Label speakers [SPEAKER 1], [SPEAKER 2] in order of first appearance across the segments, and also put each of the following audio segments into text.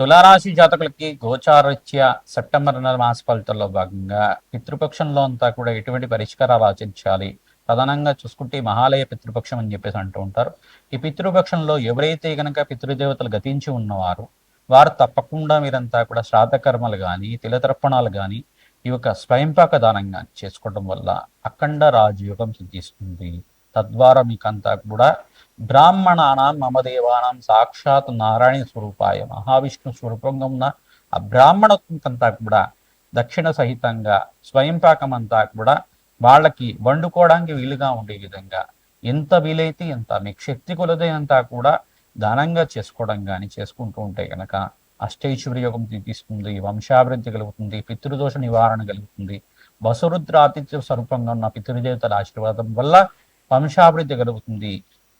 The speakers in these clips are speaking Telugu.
[SPEAKER 1] తులారాశి జాతకులకి గోచారరీత్యా సెప్టెంబర్ నెల మాస ఫలితాల్లో భాగంగా పితృపక్షంలో అంతా కూడా ఎటువంటి పరిష్కారాలు ఆచరించాలి? ప్రధానంగా చూసుకుంటే మహాలయ పితృపక్షం అని చెప్పేసి అంటూ ఉంటారు. ఈ పితృపక్షంలో ఎవరైతే గనక పితృదేవతలు గతించి ఉన్నవారు వారు తప్పకుండా మీరంతా కూడా శ్రాద్ధకర్మలు కానీ తిలతర్పణాలు కానీ ఈ యొక్క స్వయంపాక దానంగా చేసుకోవడం వల్ల అఖండ రాజయోగం సిద్ధిస్తుంది. తద్వారా మీకంతా కూడా బ్రాహ్మణానాం మమదేవానాం సాక్షాత్ నారాయణ స్వరూపాయ మహావిష్ణు స్వరూపంగా ఉన్న ఆ బ్రాహ్మణకంతా కూడా దక్షిణ సహితంగా స్వయంపాకం అంతా కూడా వాళ్ళకి వండుకోవడానికి వీలుగా ఉండే విధంగా ఎంత వీలైతే ఎంత మీకు శక్తి కొలదైనంతా కూడా దానంగా చేసుకోవడం కానీ చేసుకుంటూ ఉంటే కనుక అష్టైశ్వర్య యోగం తీసుకుంది వంశాభివృద్ధి కలుగుతుంది పితృదోష నివారణ కలుగుతుంది వసురుద్ర ఆతిథ్య స్వరూపంగా ఉన్న పితృదేవతల ఆశీర్వాదం వల్ల వంశాభివృద్ధి కలుగుతుంది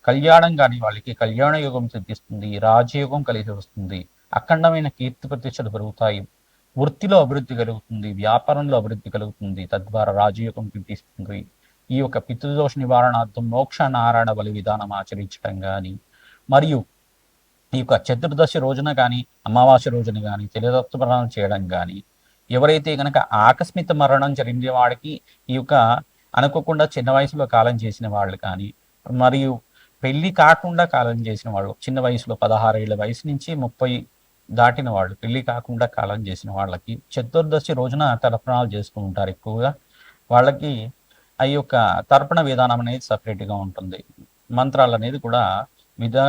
[SPEAKER 1] కళ్యాణం కాని వాళ్ళకి కళ్యాణ యోగం సిద్ధిస్తుంది రాజయోగం కలిసి వస్తుంది. అఖండమైన కీర్తి ప్రతిష్టలు పెరుగుతాయి. వృత్తిలో అభివృద్ధి కలుగుతుంది వ్యాపారంలో అభివృద్ధి కలుగుతుంది తద్వారా రాజయోగం సిద్ధిస్తుంది. ఈ యొక్క పితృదోష నివారణార్థం మోక్ష నారాయణ బలి విధానం ఆచరించడం కానీ మరియు ఈ యొక్క చతుర్దశి రోజున కానీ అమావాస్య రోజున కానీ తెలియదత్వరణం చేయడం కానీ ఎవరైతే కనుక ఆకస్మిక మరణం జరిగిన వాడికి ఈ యొక్క అనుకోకుండా చిన్న వయసులో కాలం చేసిన వాళ్ళు కానీ మరియు పెళ్ళి కాకుండా కాలం చేసిన వాళ్ళు చిన్న వయసులో పదహారేళ్ళ వయసు నుంచి ముప్పై దాటిన వాళ్ళు పెళ్ళి కాకుండా కాలం చేసిన వాళ్ళకి చతుర్దశి రోజున తర్పణాలు చేస్తూ ఉంటారు ఎక్కువగా. వాళ్ళకి ఆ యొక్క తర్పణ విధానం అనేది సపరేట్గా ఉంటుంది. మంత్రాలు అనేది కూడా విధా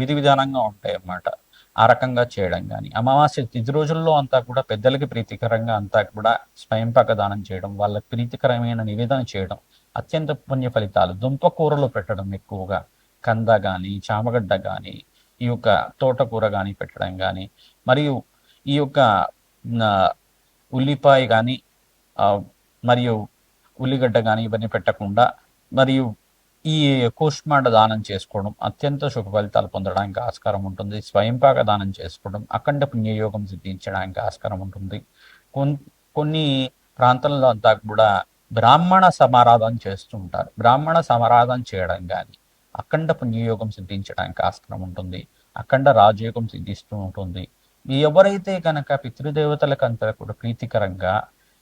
[SPEAKER 1] విధి విధానంగా ఉంటాయి అన్నమాట ఆ రకంగా చేయడం కానీ అమావాస్య తిథి రోజుల్లో అంతా కూడా పెద్దలకి ప్రీతికరంగా అంతా కూడా స్వయంపాక దానం చేయడం వాళ్ళకి ప్రీతికరమైన నివేదన చేయడం అత్యంత పుణ్య ఫలితాలు. దుంప కూరలో పెట్టడం ఎక్కువగా కంద కానీ చామగడ్డ కానీ ఈ యొక్క తోటకూర కానీ పెట్టడం కానీ మరియు ఈ యొక్క ఉల్లిపాయ కానీ మరియు ఉల్లిగడ్డ కానీ ఇవన్నీ పెట్టకుండా మరియు ఈ కూష్మాండ దానం చేసుకోవడం అత్యంత శుభ ఫలితాలు పొందడానికి ఆస్కారం ఉంటుంది. స్వయంపాక దానం చేసుకోవడం అఖండ పుణ్యయోగం సిద్ధించడానికి ఆస్కారం ఉంటుంది. కొన్ని ప్రాంతంలో అంతా కూడా బ్రాహ్మణ సమారాధన చేస్తూ ఉంటారు. బ్రాహ్మణ సమారాధన చేయడం కానీ అఖండ పుణ్యయోగం సిద్ధించడానికి ఆస్కారం ఉంటుంది. అఖండ రాజయోగం సిద్ధిస్తూ ఉంటుంది. ఎవరైతే కనుక పితృదేవతలకంతా కూడా ప్రీతికరంగా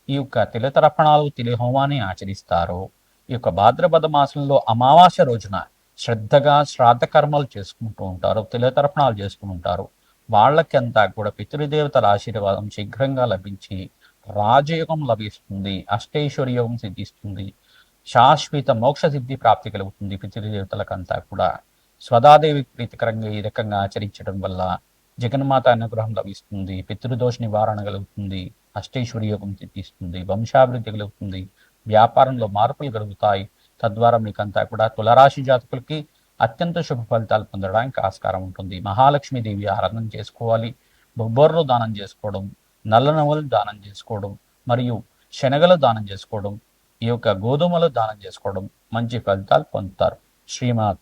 [SPEAKER 1] ఈ యొక్క తిలతర్పణాలు తిలిహోమాన్ని ఆచరిస్తారో ఈ యొక్క భాద్రపద మాసంలో అమావాస్య రోజున శ్రద్ధగా శ్రాద్ధ కర్మలు చేసుకుంటూ ఉంటారు తిలతర్పణాలు చేసుకుని ఉంటారు. వాళ్ళకంతా కూడా పితృదేవతల ఆశీర్వాదం శీఘ్రంగా లభించి రాజయోగం లభిస్తుంది అష్టైశ్వర్యోగం సిద్ధిస్తుంది శాశ్వత మోక్ష సిద్ధి ప్రాప్తి కలుగుతుంది పితృదేవతలకంతా కూడా. స్వదాదేవి ప్రీతికరంగా ఈ రకంగా ఆచరించడం వల్ల జగన్మాత అనుగ్రహం లభిస్తుంది పితృదోష నివారణ కలుగుతుంది అష్టైశ్వర్యోగం సిద్ధిస్తుంది వంశాభివృద్ధి కలుగుతుంది వ్యాపారంలో మార్పులు కలుగుతాయి. తద్వారా మీకంతా కూడా తులరాశి జాతకులకి అత్యంత శుభ ఫలితాలు పొందడానికి ఆస్కారం ఉంటుంది. మహాలక్ష్మీదేవి ఆరాధన చేసుకోవాలి బొబ్బర్లు దానం చేసుకోవడం నల్ల నవ్వులు దానం చేసుకోవడం మరియు శనగలు దానం చేసుకోవడం ఈ యొక్క గోధుమలు దానం చేసుకోవడం మంచి ఫలితాలు పొందుతారు. శ్రీమాత